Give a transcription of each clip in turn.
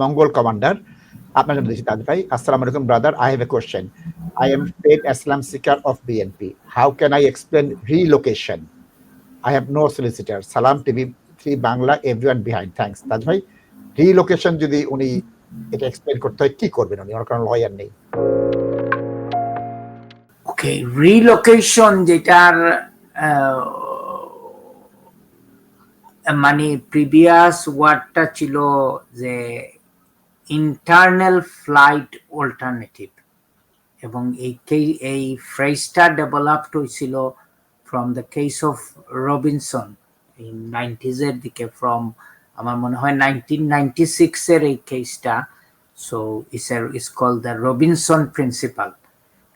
মঙ্গল commander আপনার জন্য দিচ্ছি তাজ ভাই। আসসালামু আলাইকুম brother I have a question I am paid asylum seeker of BNP. How can I explain relocation? I have no solicitor. Salam TV three Bangla everyone behind thanks Taj ভাই relocation যদি উনি এটা এক্সপ্লেন করতে হয়, কি করবেন উনি? ওনার কারণ লয়ার নেই। ওকে রিলোকেশন যেটার মানে প্রিভিয়াস ওয়ার্ডটা ছিল যে ইন্টারনাল ফ্লাইট অল্টারনেটিভ এবং এই এই ফ্রেজটা ডেভেলপড হয়েছিল from the case of Robinson এই নাইনটিজের দিকে ফ্রম আমার মনে হয় নাইনটিন নাইনটি সিক্সের এই কেসটা so is is call the Robinson principal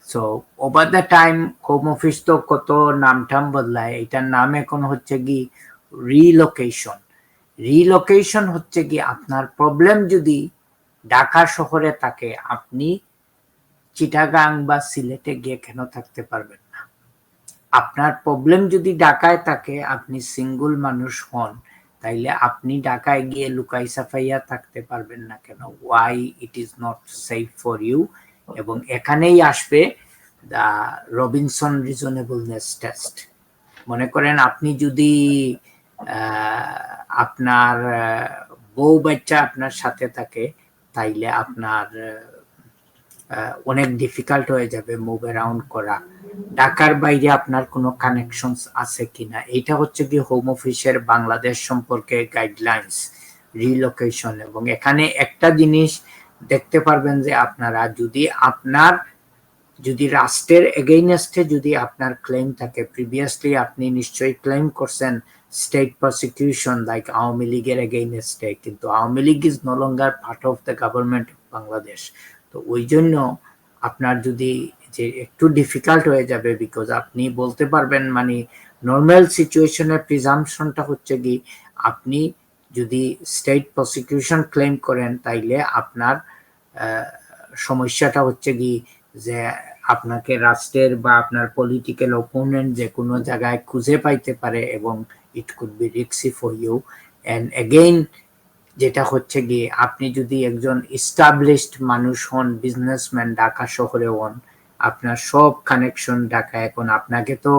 so over the time home office তো কত নাম টাম বদলায়, এটার নাম এখন হচ্ছে কি রিলোকেশন রিলোকেশন হচ্ছে কি আপনার প্রবলেম যদি ঢাকা শহরে থাকে আপনি চিটাগাং বা সিলেটে গিয়ে কেন থাকতে পারবেন না? আপনার প্রবলেম যদি ঢাকায় থাকে, আপনি সিঙ্গল মানুষ হন, তাইলে আপনি ঢাকায় গিয়ে লুকাই সাফাইয়া থাকতে পারবেন না কেন? Why it is not safe for you এবং এখানেই আসবে দা রবিনসন রিজনেবলনেস টেস্ট মনে করেন আপনি যদি আপনার বউ বাচ্চা আপনার সাথে থাকে তাইলে আপনার অনেক ডিফিকাল্ট হয়ে যাবে মুভ অ্যারাউন্ড করা। ঢাকার বাইরে আপনার কোনো কানেকশন আছে কিনা? এটা হচ্ছে কি হোম অফিসের বাংলাদেশ সম্পর্কে গাইডলাইন্স রিলোকেশন এবং এখানে একটা জিনিস দেখতে পারবেন যে আপনারা যদি আপনার, যদি রাষ্ট্রের এগেইনস্টে যদি আপনার ক্লেম থাকে প্রিভিয়াসলি আপনি নিশ্চয়ই ক্লেম করছেন স্টেট প্রসিকিউশন লাইক আওয়ামী লীগের এগেইনস্টে কিন্তু Awami League is no longer part of the government of Bangladesh তো ওই জন্য আপনার যদি যে একটু ডিফিকাল্ট হয়ে যাবে বিকজ আপনি বলতে পারবেন মানে নর্মাল সিচুয়েশনের প্রিজামশনটা হচ্ছে কি, আপনি যদি স্টেট প্রসিকিউশন ক্লেম করেন, তাইলে আপনার সমস্যাটা হচ্ছে কি, যে আপনাকে রাষ্ট্রের বা আপনার পলিটিক্যাল ওপোনেন্ট যে কোনো জায়গায় খুঁজে পাইতে পারে এবং ইট কুড বি রিক্সি ফর ইউ অ্যান্ড এগেইন যেটা হচ্ছে গিয়ে, আপনি যদি একজন ইস্টাবলিশড মানুষ হন বিজনেসম্যান ঢাকা শহরে হন, আপনার সব কানেকশন ঢাকা। এখন আপনাকে তো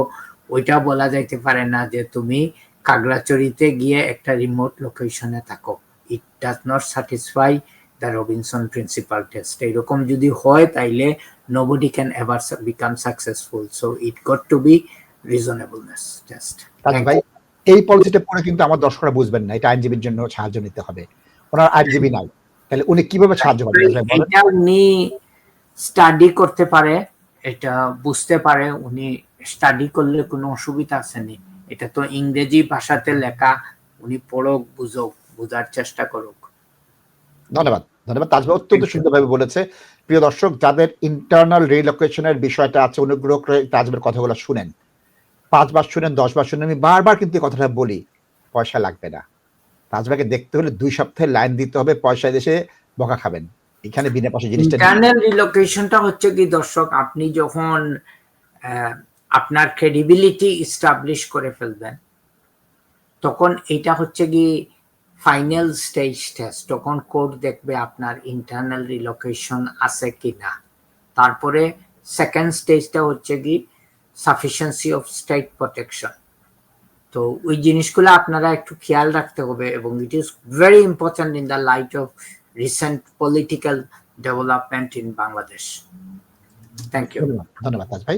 ওইটা বলা যাইতে পারে না যে তুমি কাগড়াচড়িতে গিয়ে একটা রিমোট লোকেশনে থাকো। It does not satisfy the Robinson principal test এরকম যদি হয় তাইলে nobody can ever become successful so it got to be reasonableness test ভাই এই পলিসিটা পড়ে কিন্তু আমার দর্শকরা বুঝবেন না। এটা আইনজীবীর জন্য সাহায্য নিতে হবে। ওনার আইনজীবী নাই। তাহলে উনি কীভাবে সাহায্য বলেন? এটা উনি স্টাডি করতে পারে এটা বুঝতে পারে উনি স্টাডি করলে কোনো অসুবিধা আসেনি। এটা তো ইংরেজি ভাষাতে লেখা উনি পড়ুক বুঝুক বোঝার চেষ্টা করুক। ধন্যবাদ ধন্যবাদ। তাজ ভাই অত্যন্ত সুন্দরভাবে বলেছে। প্রিয় দর্শক যাদের ইন্টারনাল রিলোকেশনের বিষয়টা আছে অনুগ্রহ করে তাজবের কথাগুলো শুনেন। পাঁচবার শুনেন দশবার শুনেন আমি বারবার কিন্তু কথাটা বলি পয়সা লাগবে না। তাজভাইকে দেখতে হলে দুই সপ্তাহের লাইন দিতে হবে পয়সা দেশে বকা খাবেন। এখানে বিনা পয়সা জিনিসটা ইন্টারনাল রিলোকেশনটা হচ্ছে কি দর্শক আপনি যখন আহ, আপনার ক্রেডিবিলিটি ইস্টাবলিশ করে ফেলবেন তখন এটা হচ্ছে কি ফাইনাল স্টেজ টেস্ট তখন কোর্ট দেখবে আপনার ইন্টারনাল রিলোকেশন আছে কিনা। তারপরে সেকেন্ড স্টেজটা হচ্ছে কি সাফিসিয়েন্সি অফ স্টেট প্রোটেকশন তো ওই জিনিসগুলো আপনারা একটু খেয়াল রাখতে হবে এবং it is very important in the light of recent political development in Bangladesh thank you ধন্যবাদ ভাই।